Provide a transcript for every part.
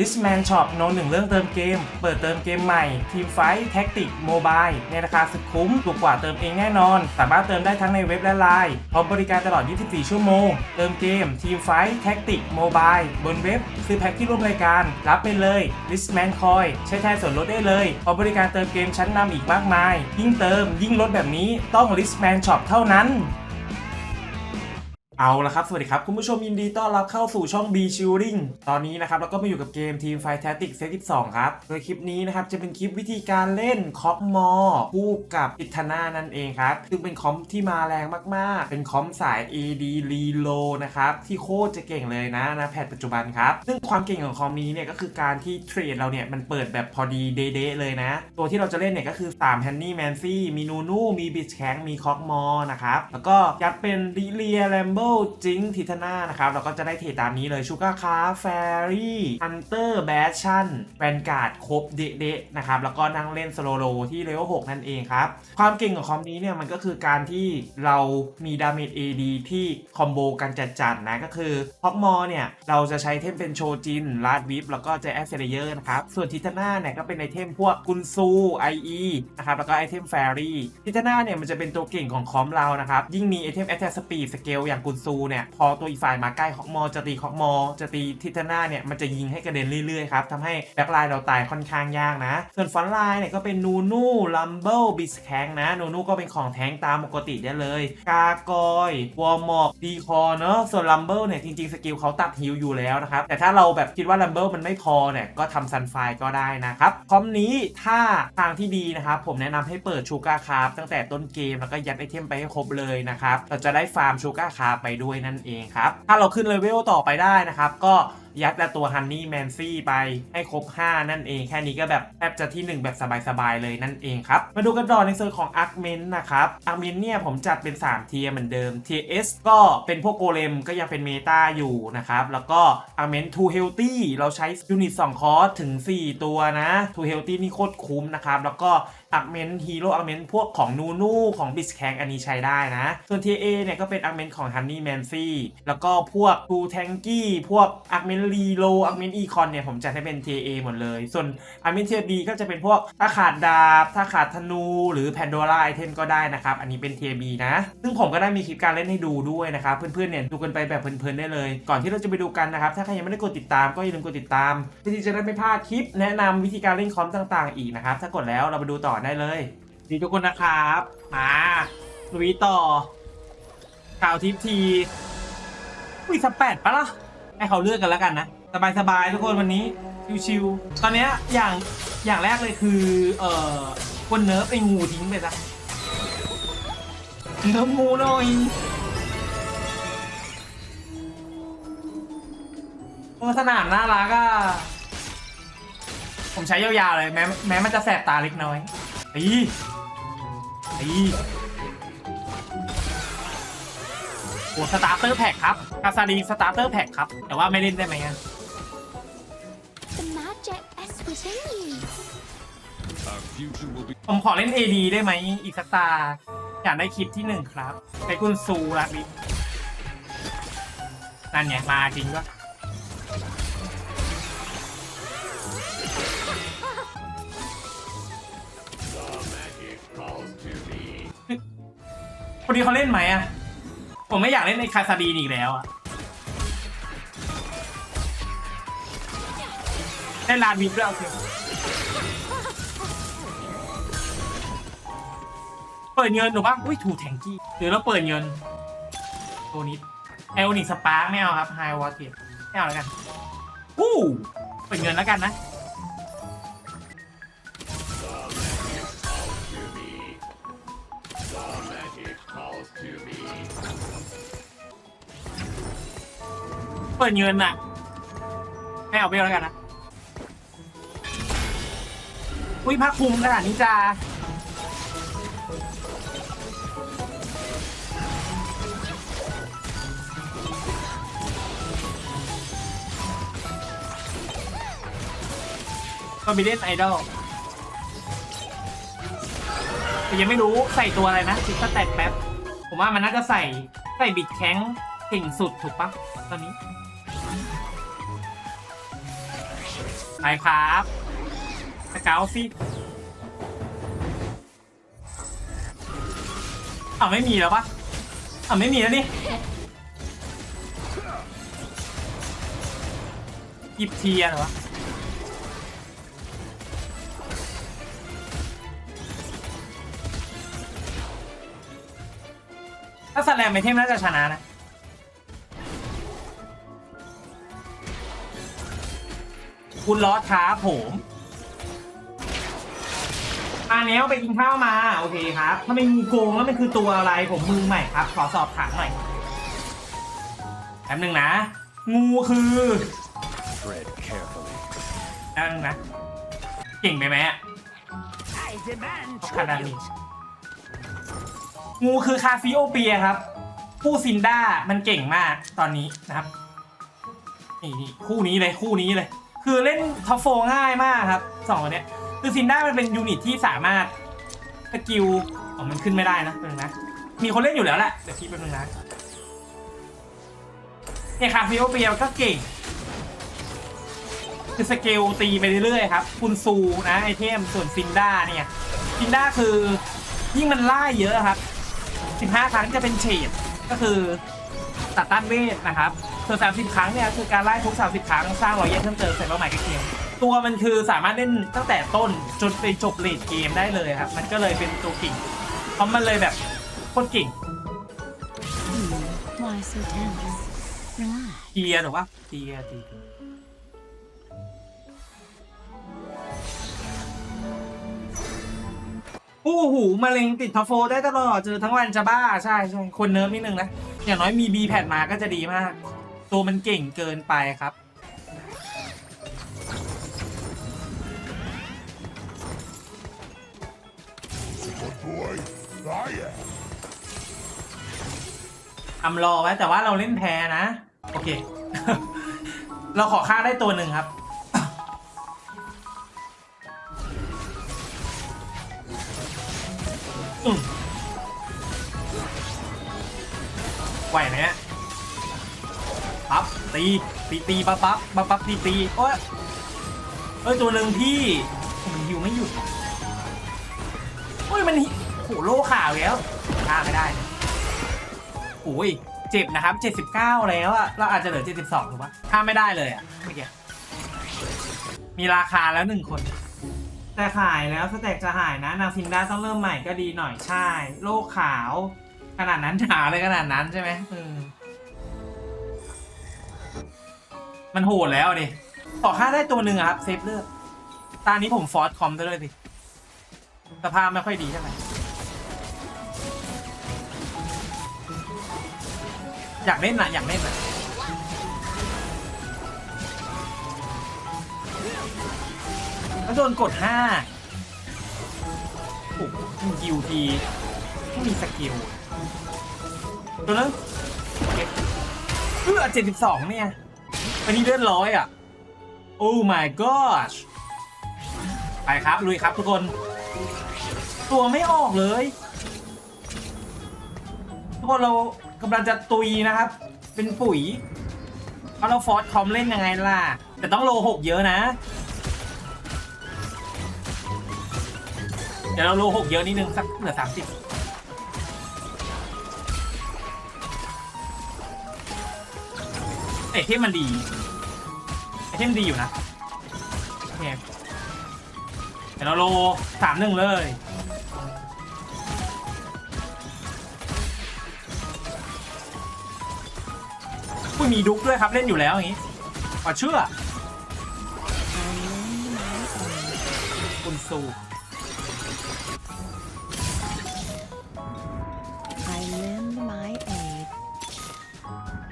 Listman Shop โนหนึ่งเรื่องเติมเกม เปิดเติมเกมใหม่ ทีมไฟท์แท็กติกโมบายในราคาสุดคุ้ม ถูกกว่าเติมเองแน่นอน สามารถเติมได้ทั้งในเว็บและไลน์พร้อมบริการตลอด 24 ชั่วโมง เติมเกม ทีมไฟท์แท็กติกโมบายบนเว็บ ซื้อแพ็คที่ร่วมรายการ รับไปเลย Listman Coin ใช้แทนส่วนลดได้เลยพร้อมบริการเติมเกมชั้นนำอีกมากมาย ยิ่งเติมยิ่งลดแบบนี้ต้อง Listman Shop เท่านั้น เอาละครับ สวัสดีครับคุณผู้ชมยินดีต้อนรับเข้าสู่ช่อง B Shooting ตอนนี้นะครับเราก็มาอยู่กับเกมทีมไฟแทติกเซต12ครับ โดยคลิปนี้นะครับจะเป็นคลิปวิธีการเล่นคอปมอคู่กับอิทนานั่นเองครับ ซึ่งเป็นคอมที่มาแรงมากๆ เป็นคอมสาย AD Reload นะครับที่โคตรจะเก่งเลยนะนะแพทปัจจุบันครับ ซึ่งความเก่งของคอมนี้เนี่ยก็คือการที่เทรดเราเนี่ยมันเปิดแบบพอดีเด๊ะเลยนะ ตัวที่เราจะเล่นเนี่ยก็คือ3 h a n n y Mancy มีนูนูมีบิชแข็งมีคอกมอนะครับแล้วก็ยัดเป็นดิเลียแลมโบจิงทิทนานะครับ เราก็จะได้เทตามนี้เลยชูการ์คาแฟรี่ฮันเตอร์แบชชั่นแวนการ์ดครบเดะๆนะครับ แล้วก็นั่งเล่นสโลโลที่เลเวล6นั่นเองครับ ความเก่งของคอมนี้เนี่ย มันก็คือการที่เรามีดาเมจ AD ที่คอมโบกันจัดๆนะ ก็คือพ็อกมอเนี่ย เราจะใช้เทมเป็นโชจินลาดวิฟแล้วก็เจแอฟเฟเยอร์นะครับ ส่วนทิทนาเนี่ยก็เป็นไอเทมพวกกุนซูไอนะครับแล้วก็ไอเทมแฟรี่ทิทนาเนี่ยมันจะเป็นตัวเก่งของคอมเรานะครับยิ่งมีไอเทมแอตแทสปีดสเกลอย่างกุนซูเนี่ยพอตัวอีกฝ่ายมาใกล้ฮอกมอจะตีฮอกมอจะตีทิทนาเนี่ยมันจะยิงให้กระเด็นเรื่อยๆครับทำให้แบ็คไลน์เราตายค่อนข้างยากนะ ส่วนฟอนไลน์เนี่ยก็เป็นนูนูลัมเบิลบิสแคงนะนูนูก็เป็นของแทงตามปกติได้เลย กากอยวอร์มอกดีคอเนอะส่วนลัมเบิลเนี่ยจริงๆสกิลเขาตัดฮิลอยู่แล้วนะครับแต่ถ้าเราแบบคิดว่าลัมเบิลมันไม่พอเนี่ยก็ทำซันไฟก็ได้นะครับคอมนี้ถ้าทางที่ดีนะครับผมแนะนำให้เปิดชูการ์คาร์ตั้งแต่ต้นเกมแล้วก็ยัดไอเทมไปให้ครบเลยนะครับเราจะได้ฟาร์มชูการ์คาร์ไปด้วยนั่นเองครับ ถ้าเราขึ้นเลเวลต่อไปได้นะครับ ก็ยัดแต่ตัวฮันนี่แมนซี่ไปให้ครบ 5 นั่นเอง แค่นี้ก็แบบแทบจะที่ 1 แบบสบายๆเลยนั่นเองครับ มาดูกันต่อในส่วนของอาร์ m เมนนะครับอาร์ m เมนเนี่ยผมจัดเป็น 3 เทียเหมือนเดิมเทียร์ S ก็เป็นพวกโกเลมก็ยังเป็นเมตาอยู่นะครับ แล้วก็อาร์เมน2 Healthy เราใช้ยูนิต2คอร์สถึง 4 ตัวนะ2 Healthy นี่โคตรคุ้มนะครับ แล้วก็ อาร์เมนฮีโร่อาร์เมนพวกของนูนูของบิสแคงอันนี้ใช้ได้นะ ส่วนทีเอเนี่ยก็เป็นอาร์เมนของฮันนี่แมนซี่แล้วก็พวกทูแทงกี้พวกอาร์เมนรีโลอาร์เมนอีคอนเนี่ยผมจัดให้เป็นทีเอหมดเลย ส่วนอาร์เมนเทียบีก็จะเป็นพวกถ้าขาดดาบถ้าขาดธนู หรือแพนโดร่าไอเทมก็ได้นะครับ อันนี้เป็นเทียบีนะ ซึ่งผมก็ได้มีคลิปการเล่นให้ดูด้วยนะครับ เพื่อนๆเนี่ยดูกันไปแบบเพลินๆได้เลย ก่อนที่เราจะไปดูกันนะครับ ถ้าใครยังไม่ได้กดติดตามก็อย่าลืมกดติดตามเพื่อที่จะได้ไม่พลาดคลิป แนะนำวิธีการเล่นคอมต่าง ๆ อีกนะครับถ้ากดแล้วเราไปดูต่อได้เลย ดีทุกคนนะครับมาลุยต่อข่าวทิปทีวิสแปดปะล่ะให้เขาเลือกกันแล้วกันนะ สบายๆทุกคนวันนี้ ชิวๆตอนนี้อย่างอย่างแรกเลยคือ เอ่อคนเนิร์ฟไอ้งูทิ้งไปซะเนิร์ฟงูหน่อยโอ้สนามน่ารักอะผมใช้ยาวๆเลยแม้แม้มันจะแสบตาเล็กน้อย ตีตีโอ้สตาร์เตอร์แพ็คครับคาซาดีสตาร์เตอร์แพ็คครับ แต่ว่าไม่เล่นได้ไหมอะ The magic is within you. Our future will be ผมขอเล่น AD ได้ไหมอีกสักตา อยากได้คลิปที่หนึ่งครับไปกุนซูรักดินั่นไงมาจริงปะ คนนี้เขาเล่นไหมอะผมไม่อยากเล่นในคาซาดีนอีกแล้วอะได้ลานวิปด้วยเอาเถอะเปิดเงินหรือปะอุ้ยถูกแทงกี้หรือเราเปิดเงิน ตัวนี้ไอโอนิกสปาร์ไม่เอาครับไฮวอตเทียไม่เอาแล้วกันอู้เปิดเงินแล้วกันนะ เปิดเงินอะไม่เอาไปแล้วกันนะ อุ้ยผ้าคลุมขนาดนี้จ้าก็มีเล่นไอดอลแต่ยังไม่รู้ใส่ตัวอะไรนะชิปสแตทแป๊บ ผมว่ามันน่าจะใส่ใส่บิดแข้งเก่งสุดถูกปะตอนนี้ ไปครับสเกลสิอ้าวไม่มีแล้วปะอ้าวไม่มีแล้วนี่หยิบเทียนเหรอถ้าสแลมไอเทมน่าจะชนะนะ คุณลอสครับผมอันนี้ไปกินข้าวมาโอเคครับ ถ้าไม่มีโกงแล้วมันคือตัวอะไรผมมือใหม่ครับ ขอสอบถามหน่อยแป๊บหนึ่งนะ งูคือ Tread carefully. แป๊บนึงนะเก่งไปไหมอะ I demand ขนาดนี้งูคือคาฟิโอเปียครับ คู่ซินด้ามันเก่งมากตอนนี้นะครับนี่นี่คู่นี้เลยคู่นี้เลย คือเล่นท็อปโฟง่ายมากครับสองคนเนี้ยคือซินด้ามันเป็นยูนิตที่สามารถสกิลอ๋อมันขึ้นไม่ได้นะเป็นนะมีคนเล่นอยู่แล้วแหละเดี๋ยวพี่เป็นนะเนี่ยคาฟิโอเปียก็เก่ง คือสเกลตีไปเรื่อยๆครับ คุณซูนะไอเทมส่วนซินด้าเนี่ยซินด้าคือยิ่งมันไล่เยอะครับ 15 ครั้งจะเป็นเฉดก็คือตัดต้านเวทนะครับ ส่วน30 ครั้งเนี่ยคือการไล่ทุก 30 ครั้งสร้างรอยแยกเพิ่มเติมใส่เป้าหมายใกล้เคียงตัวมันคือสามารถเล่นตั้งแต่ต้นจนไปจบเลดเกมได้เลยครับ มันก็เลยเป็นตัวเก่งเพราะมันเลยแบบโคตรเก่ง Why so tense? Relax. เทียร์หรือว่าเทียร์ตีผู้หูมะเร็งติดทอโฟได้ตลอดเจอทั้งวันจะบ้าใช่ใช่คนเนิร์ฟนิดนึงนะ อย่างน้อยมีบีแพดมาก็จะดีมาก ตัวมันเก่งเกินไปครับทำรอไว้แต่ว่าเราเล่นแพ้นะ โอเค เราขอค่าได้ตัวหนึ่งครับ อืมไหวไหมเนี่ย ปั๊บตีตีตีปั๊บปั๊บปั๊บปั๊บตีตีโอ้ยเอ้ยตัวหนึ่งพี่มันฮิวไม่หยุดโอ้ยมันหิโหโล่ข่าวแล้วฆ่าไม่ได้โอ้ยเจ็บนะครับ 79 แล้วอะเราอาจจะเหลือ 72 ถูกปะถ้าไม่ได้เลยอะเมื่อกี้มีราคาแล้วหนึ่งคน แต่ขายแล้วสแต็กจะหายนะนางซินดาต้องเริ่มใหม่ก็ดีหน่อยใช่ โลกขาว ขนาดนั้นหาเลยขนาดนั้นใช่ไหมเออ มันโหดแล้วดิต่อค่าได้ตัวหนึ่งอะครับเซฟเลือกตานี้ผมฟอร์สคอมด้วยสิสภาพไม่ค่อยดีเท่าไหร่อยากเล่นนะอยากเล่นนะแล้วโดนกดห้าโอ้โหกิวทีไม่มีสกิลตัวนั้นเพื่อเจ็ดสิบสองเนี่ย อันนี้เลื่อนร้อยอะ โอ้ my gosh ไปครับ ลุยครับทุกคน ตัวไม่ออกเลย ทุกคนเรากำลังจะตุยนะครับ เป็นปุ๋ยเพราะเราฟอร์สคอมเล่นยังไงล่ะ แต่ต้องโลหกเยอะนะ เดี๋ยวเราโลหกเยอะนิดนึงสักเหลือสามสิบไอเทมมันดี ทมดีอยู่นะโอเคเดี๋ยวเราโลสามหนึ่งเลยอุ้ยมีดุ๊กด้วยครับเล่นอยู่แล้วอย่างนี้ขอเชื่อคุณซู I lend my aid.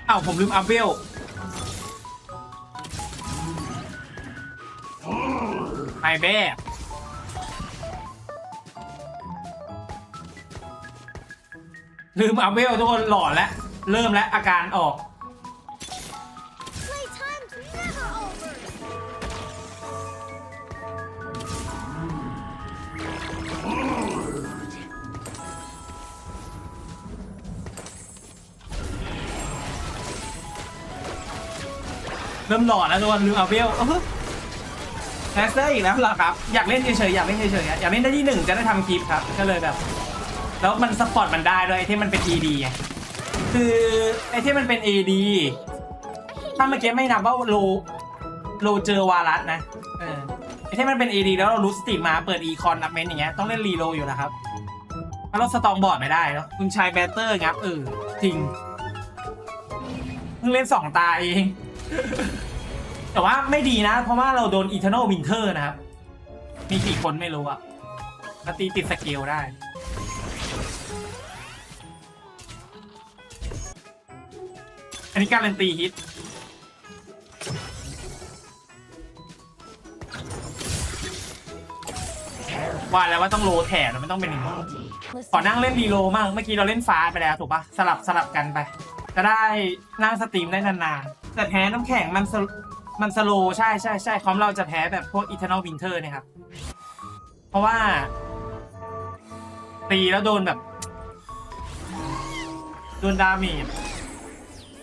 อ้าวผมลืมอัพเวล ไอแบ้ลืมอัพเวลทุกคนหลอนแล้ว เริ่มแล้วอาการออก เริ่มหลอนแล้วทุกคนลืมอัพเวลเออ แคสเตอร์อีกแล้วเหรอครับ อยากเล่นเฉยๆอยากเล่นเฉยๆอยากเล่นได้ที่หนึ่งจะได้ทำคลิปครับ ก็เลยแบบ แล้วมันสปอร์ตมันได้ด้วยไอ้ที่มันเป็น ED ไงคือไอ้ที่มันเป็น AD ถ้าเมื่อกี้ไม่นับว่าโลโลเจอวารัสนะเออไอ้ที่มันเป็น AD แล้วเรารู้สติมาเปิดอีคอนอัพเมนอย่างเงี้ยต้องเล่นรีโลอยู่แล้วครับเพราะเราสตองบอร์ดไม่ได้เนาะคุณชายแบตเตอร์งับเออจริงเพิ่งเล่นสองตาเอง แต่ว่าไม่ดีนะ เพราะว่าเราโดน Eternal Winter นะครับ มีกี่คนไม่รู้อะแล้วตีติดสเกลได้ อันนี้การันตีฮิตว่าแล้วว่าต้องโลแถมมันต้องเป็นอย่างนี้ขอนั่งเล่นรีโลมากเมื่อกี้เราเล่นฟ้าไปแล้วถูกปะสลับสลับกันไป จะได้นั่งสตรีมได้นานๆแต่แพ้น้ำแข็งมัน มันสโลว์ใช่ใช่ใช่คอมเราจะแพ้แบบพวก Eternal Winter เนี่ยครับ เพราะว่า ตีแล้วโดนแบบ โดนดาเมจ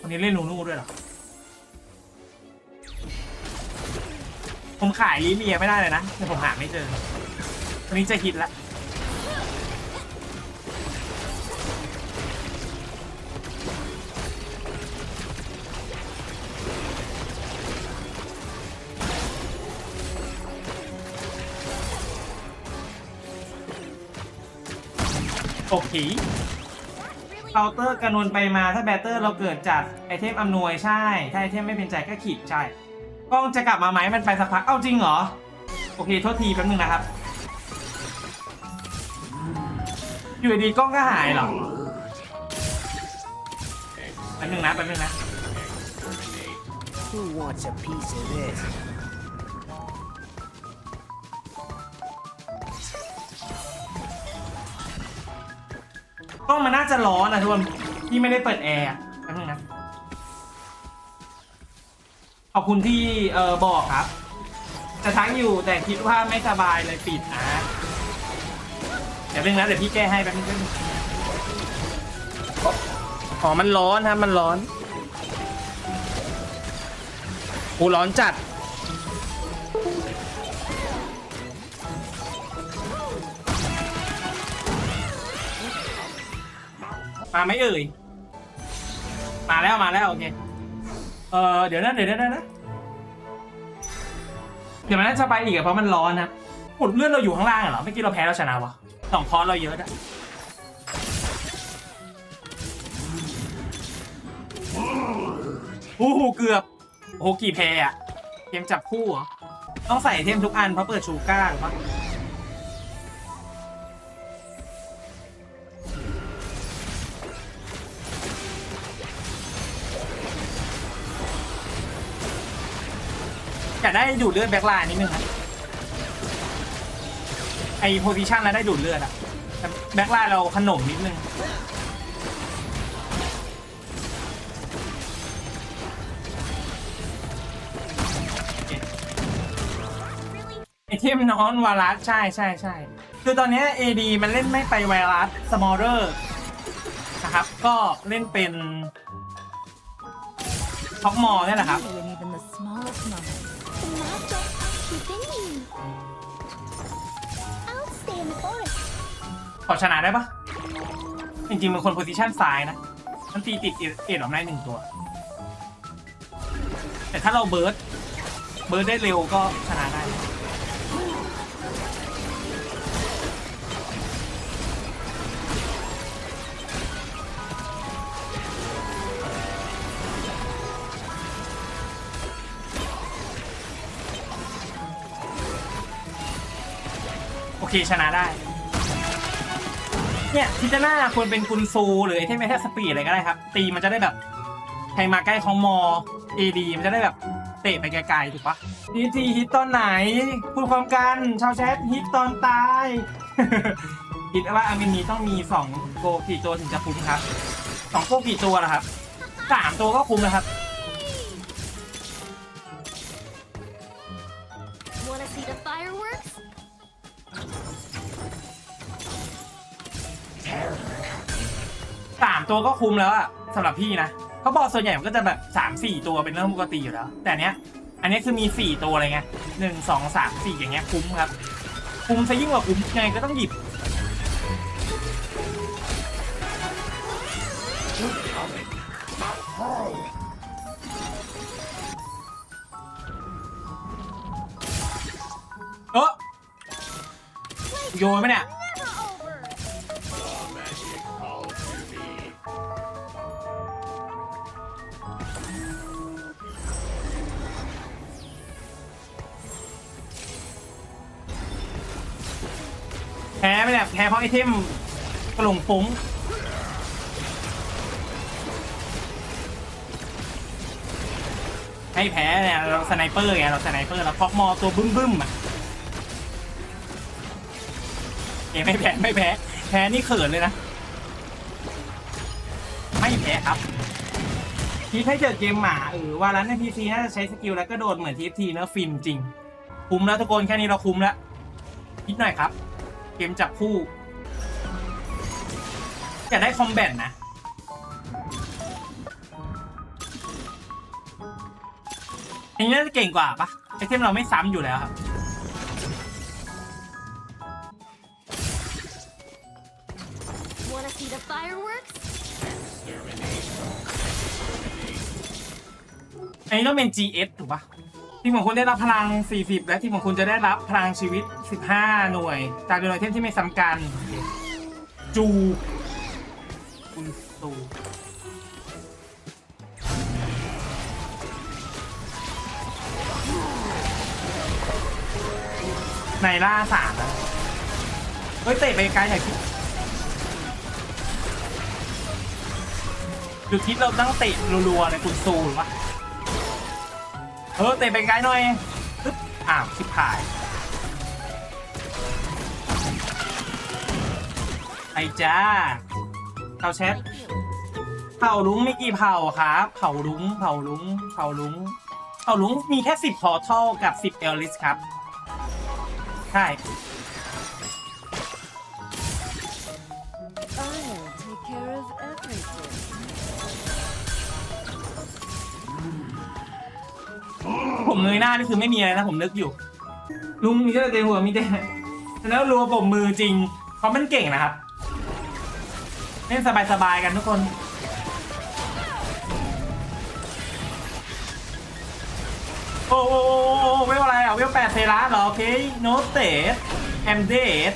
วันนี้เล่นลูนูด้วยเหรอ ผมขายลิเลียไม่ได้เลยนะแต่ผมหาไม่เจอวันนี้จะฮิตแล้ว โอเคเคาน์เตอร์กระนวนไปมาถ้าแบตเตอร์เราเกิดจากไอเทมอำนวยใช่ ถ้าไอเทมไม่เป็นใจก็ขีดใช่กล้องจะกลับมาไหมมันไปสักพัก เอ้าจริงเหรอ โอเคโทษทีแป๊บนึงนะครับ อยู่ดีๆกล้องก็หายเหรอแป๊บนึงนะแป๊บนึงนะ Who wants a piece of this? กล้องมันน่าจะร้อนนะทุกคนที่ไม่ได้เปิดแอร์อะแป๊บนึงนะขอบคุณที่เออบอกครับ จะทั้งอยู่แต่คิดว่าไม่สบายเลยปิดนะเดี๋ยวเรื่องนะเดี๋ยวพี่แก้ให้แป๊บนึงแป๊บนึงอ๋อมันร้อนครับมันร้อนโอ้ร้อนจัด มาไหมเอ่ย มาแล้วมาแล้วโอเค เออเดี๋ยวนะเดี๋ยวนะเดี๋ยวนะ เดี๋ยวมันน่าจะไปอีกอะเพราะมันร้อนนะหมดเลื่อดเราอยู่ข้างล่างอะเหรอเมื่อกี้เราแพ้เราชนะวะสองคอร์สเราเยอะอะโอ้โหเกือบโอ้โหกี่แพ้อะเกมจับคู่เหรอต้องใส่เทมทุกอันเพราะเปิดชูก้าหรือปะ อยากได้ดูดเลือดแบ็คไลน์นิดนึงครับไอโพซิชันแล้วได้ดูดเลือดอะแต่แบ็คไลน์เราขนมนิดนึงไอเทมนอนวารัสใช่ใช่ใช่คือตอนนี้ AD มันเล่นไม่ไปไวรัสสมอลเลอร์นะครับ ก็เล่นเป็นท็อกมอลนี่แหละครับ ขอชนะได้ปะจริงๆมันคนโพซิชันซ้ายนะ มันตีติดเอ็ดออกได้หนึ่งตัว แต่ถ้าเราเบิร์ดเบิร์ดได้เร็วก็ชนะได้ โอเคชนะได้ เนี่ยทิจน่าควรเป็นกุนซูหรือไอเทมไอเทมสปีดอะไรก็ได้ครับ ตีมันจะได้แบบใครมาใกล้ของมอเอดีมันจะได้แบบเตะไปไกลๆถูกปะดีทีฮิตตอนไหน พูดความกันชาวแชทฮิตตอนตายคิดว่าอามินนี้ต้องมีสองโกกี่ตัวถึงจะคุ้มครับสองโกกี่ตัวล่ะครับสามตัวก็คุ้มนะครับ ตัวก็คุ้มแล้วอะสำหรับพี่นะเขาบอกส่วนใหญ่มันก็จะแบบสามสี่ตัวเป็นเรื่องปกติอยู่แล้ว แต่เนี้ย อันนี้คือมีสี่ตัวอะไรเลยไงหนึ่งสองสามสี่อย่างเงี้ยคุ้มครับ คุ้มซะยิ่งกว่าคุ้มไงก็ต้องหยิบเออโยนไหมเนี่ย พ้ไหมเนี่ยแพ้เพราะไอเทมกระหลงฟุ้งให้แพ้เนี่ยเราสไนเปอร์ไงเราสไนเปอร์เราพอกมอตัวบึ้มบึ้มๆอะเอ้ยไม่แพ้ไม่แพ้ แพ้นี่เขินเลยนะ ไม่แพ้ครับพีให้เจอเกมหมาเออว่าแล้วในพีซีน่าจะใช้สกิลแล้วก็โดดเหมือนทีฟทีเนอะฟินจริง คุ้มแล้วทุกคนแค่นี้เราคุ้มแล้วนิดหน่อยครับ เกมจับคู่อยากได้คอมแบทนะอย่างนี้น่าจะเก่งกว่าปะไอเทมเราไม่ซ้ำอยู่แล้วครับ Wanna see the fireworks? อันนี้ต้องเป็น GS ถูกปะ ทีมของคุณได้รับพลัง 40 และทีมของคุณจะได้รับพลังชีวิต 15 หน่วย จากโดยไอเทมที่ไม่ซ้ำกัน จู คุณตูในล่าสามนะเฮ้ยเตะไปไกลหน่อยคิดดูคิดเราตั้งเตะรัวๆเลยคุณซูหรือวะ เออเตะเป็นไกลหน่อยอ้าวชิบหาย ไอจ้าเข่าแชทเผาลุงมีกี่เผ่าครับเผาลุงเผาลุงเผาลุงเผาลุงมีแค่สิบพอทัลกับสิบเอลิสครับ ใช่ ผมเงยหน้านี่คือไม่มีอะไรนะผมนึกอยู่ ลุงมีแต่เกหัวมีแต่แล้วรัวผมมือจริงเขามันเก่งนะครับเล่นสบายๆกันทุกคนโอ้โอ้โอ้โอ้เวลอะไรอะเวลแปดเทราเหรอโอเคโนเตสแอมเดส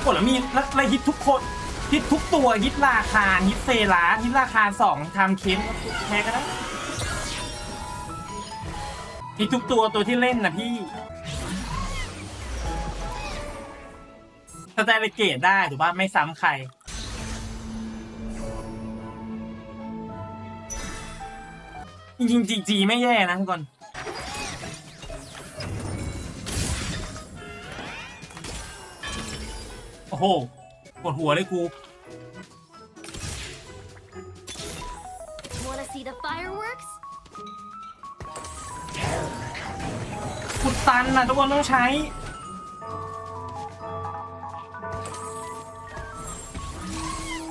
โอ้แล้วมีแล้วแล้วฮิตทุกคน ฮิตทุกตัวฮิตราคาฮิตเซราฮิตราคาสองทำเค้นแพ้ก็ได้ฮิตทุกตัวตัวที่เล่นนะพี่สแตนเกตได้ถูกป่ะไม่ซ้ำใครจริงๆจีจีไม่แย่นะทุกคนโอ้โห ปวดหัวเลยกู Wanna see the fireworks? ขุดตันนะทุกคนต้องใช้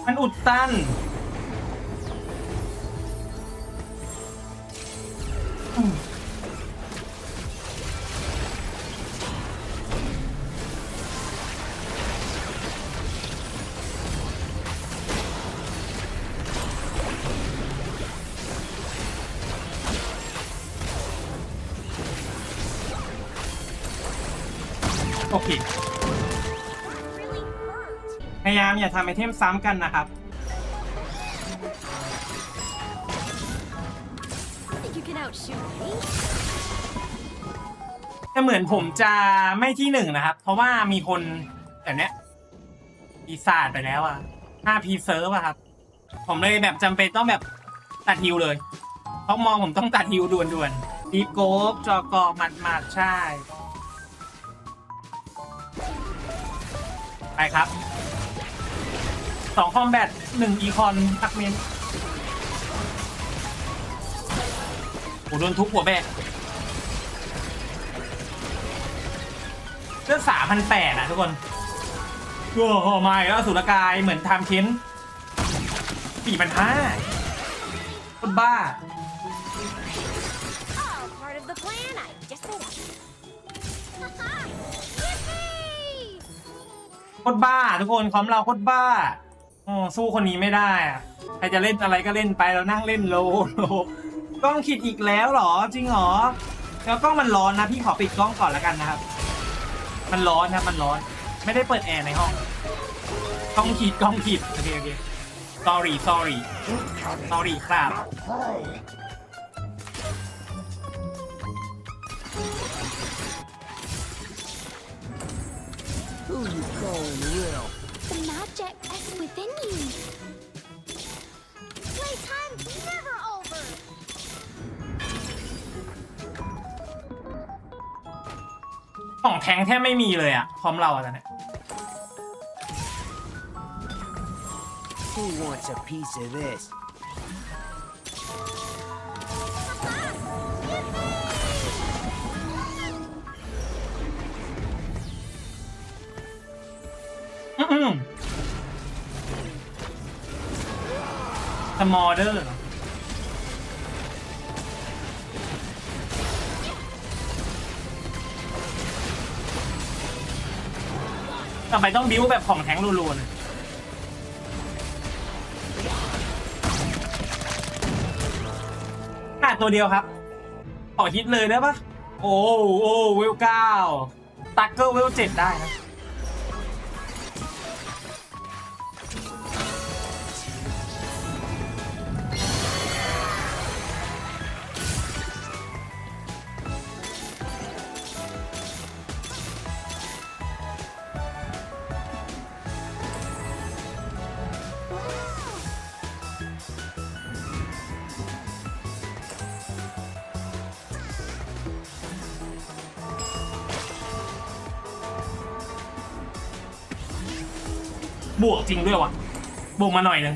มันอุดตัน ทำไอเทมซ้ำกันนะครับ Think you can outshoot me? แต่เหมือนผมจะไม่ที่หนึ่งนะครับ เพราะว่ามีคนแบบเนี้ยปีศาจไปแล้วอะห้าพีเซิร์ฟอะครับ ผมเลยแบบจำเป็นต้องแบบตัดฮิวเลย เพราะมองผมต้องตัดฮิวด่วนๆดีโกฟจอกอหมัดหมัดๆใช่ ไปครับ สองคอมแบทหนึ่งอีคอนพักเมนโอ้โดนทุบหัวแบกเลือกสามพันแปดอะทุกคนโอ้โหมาแล้วสุรกายเหมือนทำเค้นสี่พันห้าคนบ้าโคตรบ้าทุกคนความเราโคตรบ้า โอ้สู้คนนี้ไม่ได้อะใครจะเล่นอะไรก็เล่นไปแล้วนั่งเล่นโลโลกล้องขีดอีกแล้วเหรอ จริงเหรอแล้วกล้องมันร้อนนะพี่ขอปิดกล้องก่อนแล้วกันนะครับ มันร้อนนะมันร้อน ไม่ได้เปิดแอร์ในห้องกล้องขีดกล้องขีดโอเคโอเค sorry sorry sorry ครับ Who you calling real? The magic is within you. Playtime's never over. ของแทงแทบไม่มีเลยอะพร้อมเราอะตอนเนี้ย Who wants a piece of this? สมอเดอร์เหรอทำไมต้องบิ้วแบบของแทงรัวๆเลยขาดตัวเดียวครับ ขอฮิตเลยได้ปะโอ้โอ้เวลเก้าตักเกอร์เวลเจ็ดได้นะ จริงด้วยว่ะบวกมาหน่อยนึง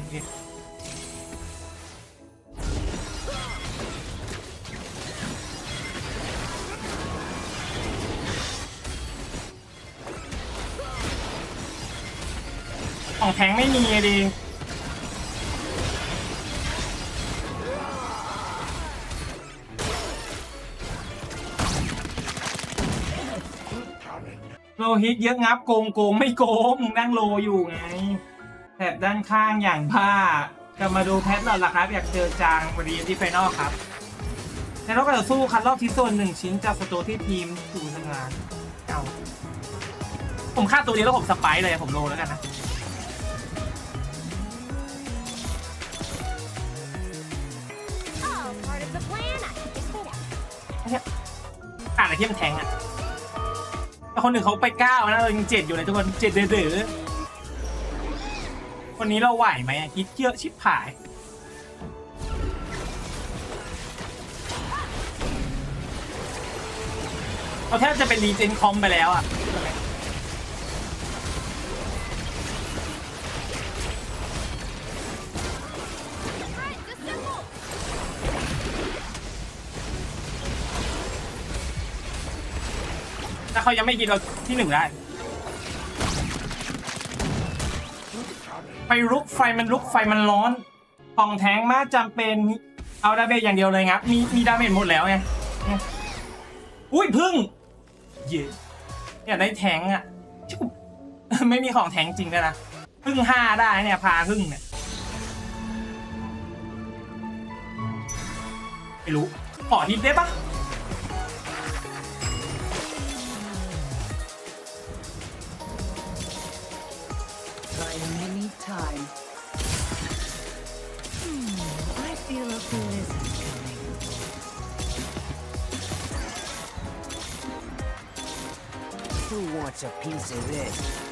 ของแทงไม่มีดี ลฮิตเยอะงับโกงโกงไม่โกงนั่งโลอยู่ไงแถบด้านข้างอย่างผ้าจะมาดูแพทหรอล่ะครับ อยากเจอจางวันนี้ที่ไฟนอลครับ ในรอบการต่อสู้คัดรอบที่โซนหนึ่งชิ้นจากสโตร์ที่ทีมถูกทำงานเอาผมฆ่าตัวเดียวแล้วผมสไปร์เลยผมโลแล้วกันนะ All part of the plan. I just made up. อ่านอะไรที่มันแทงอะแต่ คนหนึ่งเขาไปเก้านะเรายังเจ็ดอยู่เลยทุกคนเจ็ดเดือๆวันนี้เราไหวไหมอะคิดเยอะชิบหายเราแทบจะเป็นรีเจนคอมไปแล้วอะ เขายังไม่กินเราที่หนึ่งได้ไฟลุกไฟมันลุกไฟมันร้อนปองแทงมากจำเป็นเอาดาเมจอย่างเดียวเลยครับ มีมีดาเมจหมดแล้วไงอุ้ยพึ่งเย่อยากได้แทงอะชิบไม่มีของแทงจริงด้วยนะพึ่งห้าได้เนี่ยพาพึ่งเนี่ยไม่รู้ขอทิปได้ปะ time. Hmm, I feel a blizzard coming. Who wants a piece of this?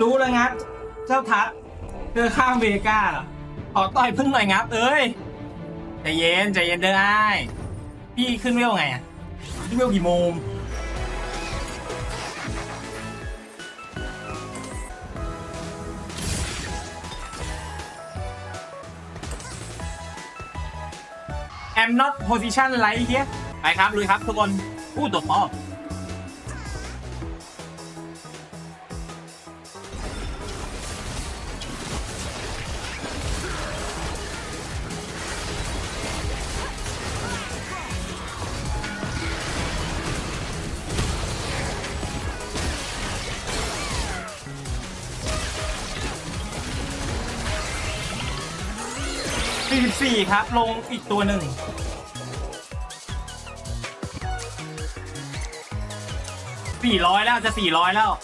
รู้เลยงัด เจ้าทัศเจอข้ามเวก้าขอต่อยพึ่งหน่อยงับเอ้ยใจเย็นใจเย็นเด้อไอ้พี่ขึ้นเวลไงอะขึ้นเวลกี่โมง I'm not position right here ไปครับลุยครับทุกคนอู้ตัวพ่อ 44 ครับ ลงอีกตัวหนึ่ง400แล้วจะ400แล้ว440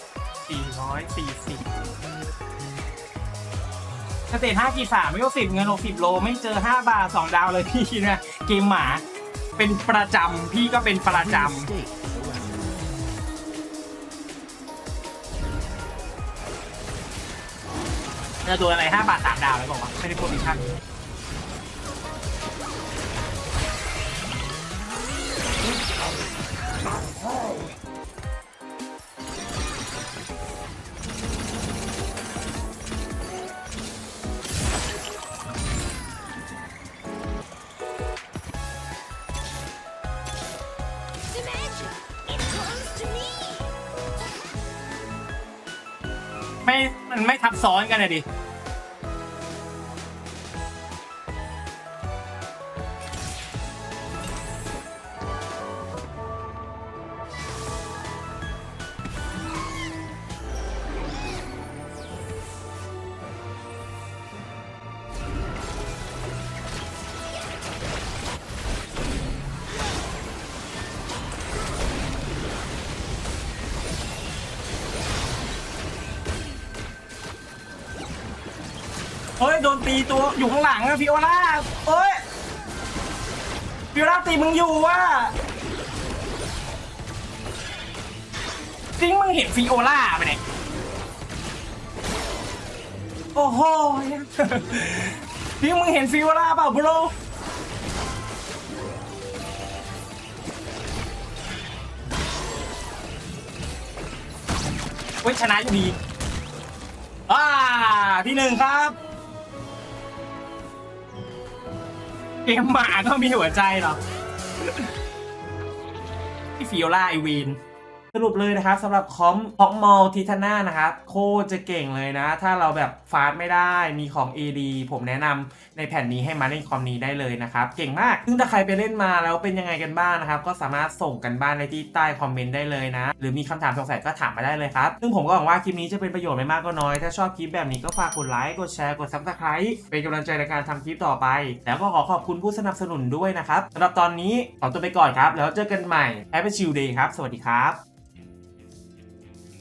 สเตท5กีสามไม่ก็10เงิน60โล ไม่เจอ5บาท2ดาวเลยพี่นะ เกมหมาเป็นประจำ พี่ก็เป็นประจำเจอตัวอะไร 5 บาท 3 ดาวเลยบอกว่าไม่ได้โพซิชั่น ไม่มันไม่ทับซ้อนกันเลยดิ ฟิโอล่าเฮ้ยฟิโอล่าตีมึงอยู่ว่ะจริงมึงเห็นฟิโอล่าไปเนี่ยโอ้โหจริงมึงเห็นฟิโอล่าเปล่าบรเว้ยชนะอยู่ดี อ่า ที่หนึ่งครับ เกมหมาก็มีหัวใจเหรอพี่ฟิโอล่าไอวีน สรุปเลยนะครับสำหรับคอมพอกมอลทิทาน่านะครับโคจะเก่งเลยนะ ถ้าเราแบบฟาสไม่ได้มีของ AD ผมแนะนำในแผ่นนี้ให้มาเล่นคอมนี้ได้เลยนะครับ เก่งมาก ซึ่งถ้าใครไปเล่นมาแล้วเป็นยังไงกันบ้างนะครับ ก็สามารถส่งกันบ้านในที่ใต้คอมเมนต์ได้เลยนะ หรือมีคำถามสงสัยก็ถามมาได้เลยครับ ซึ่งผมก็หวังว่าคลิปนี้จะเป็นประโยชน์ไม่มากก็น้อย ถ้าชอบคลิปแบบนี้ก็ฝากกดไลค์ กดแชร์ กด subscribe เป็นกำลังใจในการทำคลิปต่อไป แล้วก็ขอขอบคุณผู้สนับสนุนด้วยนะครับสำหรับตอนนี้ขอตัวไปก่อนครับ แล้วเจอกันใหม่ Have a chill day ครับ สวัสดีครับ